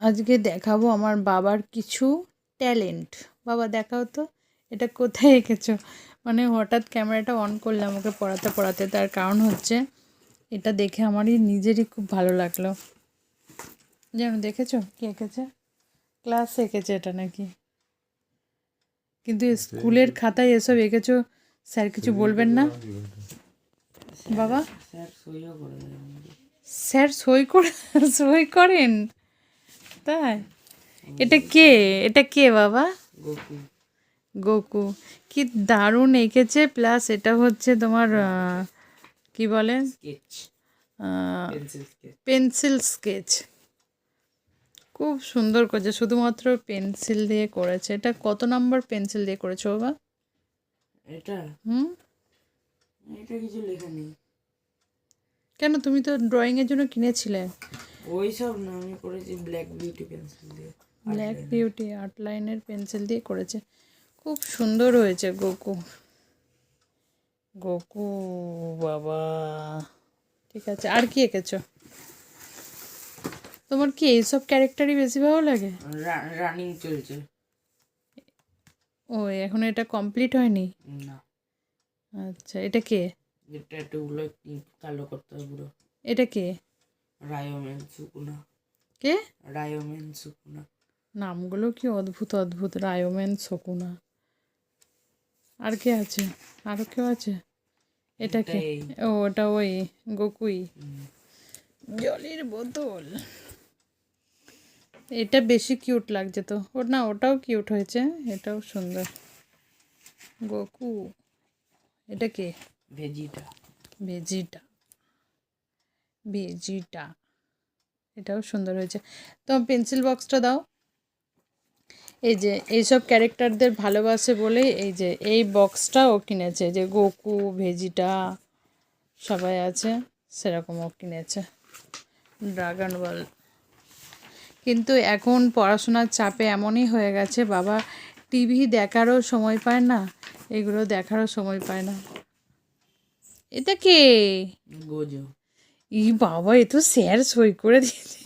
আজকে দেখাবো আমার বাবার কিছু ট্যালেন্ট। বাবা দেখাও তো এটা কোথায় এঁকেছো? মানে হঠাৎ ক্যামেরাটা অন করলাম ওকে পড়াতে পড়াতে তার কারণ হচ্ছে এটা দেখে আমারই নিজেরই খুব ভালো লাগল। যেন দেখেছ কি এঁকেছে? ক্লাস এঁকেছে এটা নাকি? কিন্তু স্কুলের খাতায় এসব এঁকেছো স্যার কিছু বলবেন না? বাবা? স্যার সইও করে স্যার সই করে সই করেন? তাই এটা কে? এটা কে বাবা? গোকু। কি দারুণ এঁকেছে প্লাস এটা হচ্ছে তোমার কি বলে? Pencil sketch. খুব সুন্দর করেছে শুধুমাত্র পেন্সিল দিয়ে করেছে। এটা কত নম্বর পেন্সিল দিয়ে করেছ বাবা? এটা? হুম? এটা কিছু লেখা নেই। কেন তুমি তো ড্রয়িংয়ের জন্য কিনেছিলে? ওই সব না আমি করেছি ব্ল্যাক বিউটি পেন্সিল দিয়ে ব্ল্যাক বিউটি আর্ট লাইনের পেন্সিল দিয়ে করেছে। খুব সুন্দর হয়েছে গোকু। গোকু বাবা। ঠিক আছে আর কি এঁকেছো? তোমার কি এইসব ক্যারেক্টারই বেশি ভালো লাগে? রানিং চলছে। ও এখন এটা কমপ্লিট হয়নি? না। আচ্ছা এটা কে? যে ট্যাটুগুলো কালো করতে হবে পুরো। এটা কে? রায়োমেন সুকুনা কে? রায়োমেন সুকুনা নামগুলো কি অদ্ভুত অদ্ভুত। রায়োমেন শকুনা আর কে আছে? আরও কেউ আছে? এটা কে? ও ওটা ওই গোকুই। জলের বোতল। এটা বেশি কিউট লাগছে তো। ও না ওটাও কিউট হয়েছে। এটাও সুন্দর। গোকু। এটা কে? ভেজিটা। ভেজিটা। ভেজিটা এটাও সুন্দর হয়েছে। তো পেন্সিল বক্সটা দাও। এই যে, এইসব ক্যারেক্টারদের ভালোবাসে বলেই এই যে, এই বক্সটা ও কিনেছে। যে গোকু, ভেজিটা সবাই আছে, সেরকম ও কিনেছে। ড্রাগন বল কিন্তু এখন পড়াশোনার চাপে এমনই হয়ে গেছে, বাবা টিভি দেখারও সময় পায় না, এগুলো দেখারও সময় পায় না। এটা কে? গোজো। ই বাবা এ তো স্যার সই করে দিয়েছে।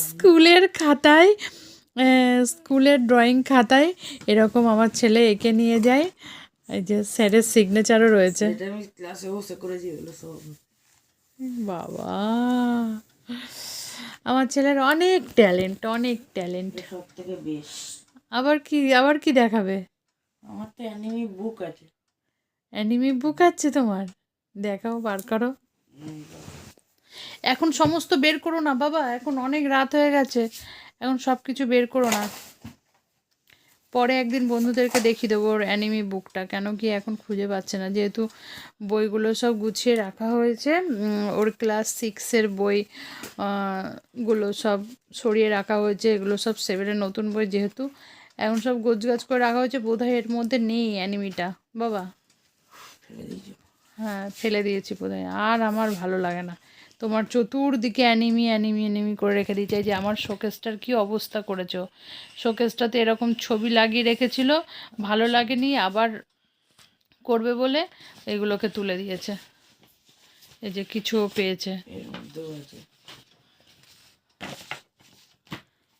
স্কুলের খাতায় স্কুলের ড্রয়িং খাতায় এরকম আমার ছেলে এঁকে নিয়ে যায়। এই যে স্যারের সিগনেচারও রয়েছে। বাবা আমার ছেলের অনেক ট্যালেন্ট অনেক ট্যালেন্ট। থেকে বেশ। আবার কি আবার কি দেখাবে? আমার তো অ্যানিমি বুক আছে। অ্যানিমি বুক আছে তোমার? দেখাও বার করো। এখন সমস্ত বের করো না, বাবা। এখন অনেক রাত হয়ে গেছে। এখন সব কিছু বের করো না। পরে একদিন বন্ধুদেরকে দেখিয়ে দেবো ওর অ্যানিমি বুকটা কেন কি এখন খুঁজে পাচ্ছে না। যেহেতু বইগুলো সব গুছিয়ে রাখা হয়েছে ওর ক্লাস সিক্সের বই গুলো সব সরিয়ে রাখা হয়েছে। এগুলো সব সেভেনের নতুন বই যেহেতু। এখন সব গোছগাছ করে রাখা হয়েছে। বোধহয় এর মধ্যে নেই অ্যানিমিটা বাবা। হ্যাঁ ফেলে দিয়েছি বোধহয়। আর আমার ভালো লাগে না। তোমার চতুর্দিকে অ্যানিমি অ্যানিমি অ্যানিমি করে রেখে দিয়েছে যে, আমার শোকেসটার কি অবস্থা করেছ? শোকেসটাতে এরকম ছবি লাগিয়ে রেখেছিল, ভালো লাগেনি, আবার করবে বলে এগুলোকে তুলে দিয়েছে। এই যে কিছুও পেয়েছে।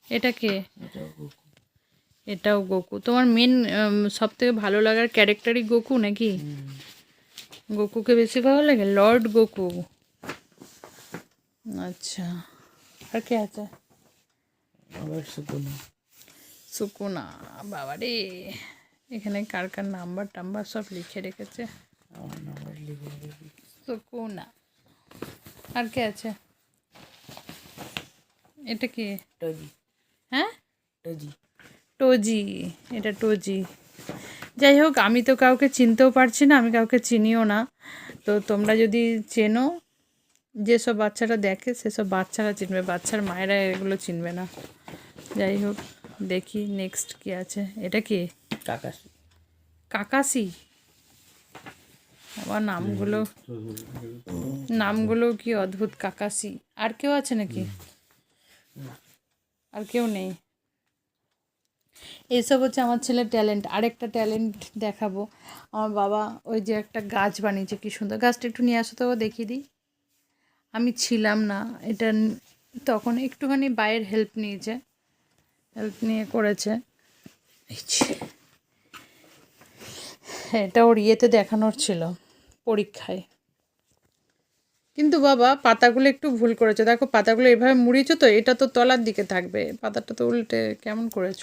এটা কে? এটাও গোকু। তোমার মেন সব থেকে ভালো লাগার ক্যারেক্টারই গোকু নাকি? গোকুকে বেশি ভালো লাগে? Lord Goku. আচ্ছা। আর কে আছে? আবার সুকুনা। সুকুনা বাবা রে এখানে কার কার নাম্বার টাম্বার সব লিখে রেখেছে। সুকুনা। আর কে আছে? এটা কি? টজি। হ্যাঁ? টজি। টোজি। এটা টোজি। যাই হোক আমি তো কাউকে চিনতেও পারছি না আমি কাউকে চিনিও না। তো তোমরা যদি চেনো যেসব বাচ্চারা দেখে সেসব বাচ্চারা চিনবে বাচ্চার মায়েরা এগুলো চিনবে না। যাই হোক দেখি নেক্সট কি আছে। এটা কি? Kakashi Kakashi? আবার নামগুলো নামগুলো কি অদ্ভুত কাকাসি। আর কেউ আছে নাকি? আর কেউ নেই? এইসব হচ্ছে আমার ছেলের ট্যালেন্ট আরেকটা ট্যালেন্ট দেখাবো। আমার বাবা ওই যে একটা গাছ বানিয়েছে, কি সুন্দর। গাছটা একটু নিয়ে আসো তো দেখিয়ে দিই। আমি ছিলাম না, এটা তখন একটুখানি বাইরের হেল্প নিয়েছে। হেল্প নিয়ে করেছে। এটা ওর ইয়েতে দেখানোর ছিল, পরীক্ষায়। কিন্তু বাবা, পাতাগুলো একটু ভুল করেছ। দেখো, পাতাগুলো এভাবে মুড়িয়েছো তো, এটা তো তলার দিকে থাকবে। পাতাটা তো উল্টে কেমন করেছ?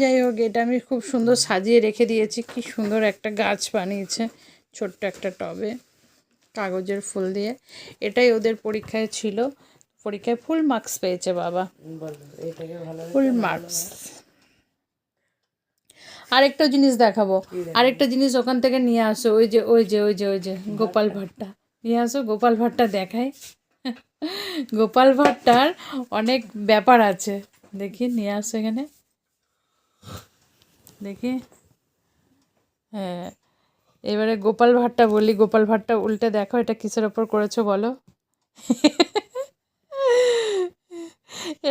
যাই হোক এটা আমি খুব সুন্দর সাজিয়ে রেখে দিয়েছি। কি সুন্দর একটা গাছ বানিয়েছে, ছোট্ট একটা টবে, কাগজের ফুল দিয়ে। এটাই ওদের পরীক্ষায় ছিল। পরীক্ষায় ফুল মার্কস পেয়েছে বাবা। Full marks. আরেকটা জিনিস দেখাবো। আরেকটা জিনিস ওখান থেকে নিয়ে আসো। ওই যে ওই যে ওই যে ওই যে, গোপাল ভাট্টা। নিয়ে আসো, গোপাল ভাট্টা দেখায়। গোপাল ভাট্টার অনেক ব্যাপার আছে। দেখি, নিয়ে আসো এখানে। দেখি। হ্যাঁ এবারে গোপাল ভাট্টা বলি। গোপাল ভাট্টা উল্টে দেখো, এটা কিসের ওপর করেছ বলো?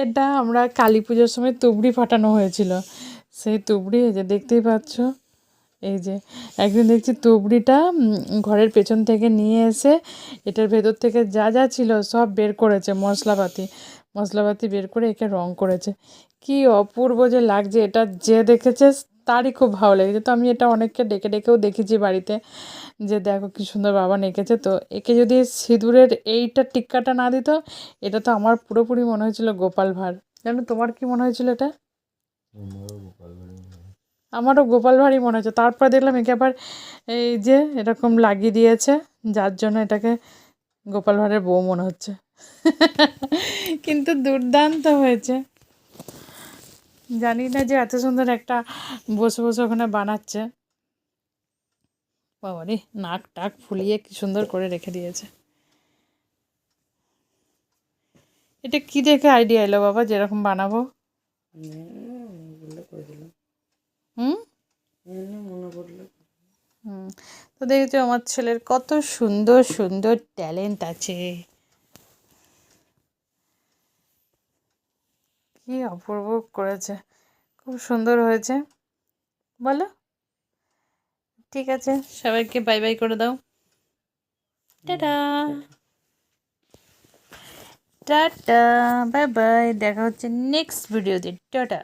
এটা আমরা কালী পুজোর সময় তুবড়ি ফাটানো হয়েছিল। সেই তুবড়ি যে দেখতেই পাচ্ছ। এই যে, একদিন দেখছি তুবড়িটা ঘরের পেছন থেকে নিয়ে এসে এটার ভেতর থেকে যা যা ছিল সব বের করেছে, মশলাপাতি। মশলাপাতি বের করে একে রং করেছে। কি অপূর্ব যে লাগছে, এটা যে দেখেছে তারই খুব ভালো লেগেছে। তো আমি এটা অনেককে ডেকে ডেকেও দেখেছি বাড়িতে যে, দেখো কি সুন্দর বাবা এঁকেছে তো একে যদি সিঁদুরের এইটা টিক্কাটা না দিত, এটা তো আমার পুরোপুরি মনে হয়েছিল গোপাল ভাঁড়। জানো তোমার কি মনে হয়েছিল এটা? আমারও গোপাল ভাঁড়ই মনে হচ্ছে। তারপর দেখলাম একে আবার এই যে এরকম লাগিয়ে দিয়েছে, যার জন্য এটাকে গোপাল ভাঁড়ের বউ মনে হচ্ছে। কিন্তু দুর্দান্ত হয়েছে। জানি না যে এত সুন্দর একটা বসে বসে ওখানে বানাচ্ছে। বাবারে, নাক টাক ফুলিয়ে কি সুন্দর করে রেখে দিয়েছে। এটা কি দেখে আইডিয়া এলো বাবা, যেরকম বানাবো? হুম? মনে পড়ল। হুম। তো দেখেছ আমার ছেলের কত সুন্দর সুন্দর ট্যালেন্ট আছে। কি অপূর্ব করেছে। খুব সুন্দর হয়েছে। বলো। ঠিক আছে সবাইকে বাই বাই করে দাও। টাটা। টাটা বাই বাই দেখা হচ্ছে নেক্সট ভিডিওতে টাটা।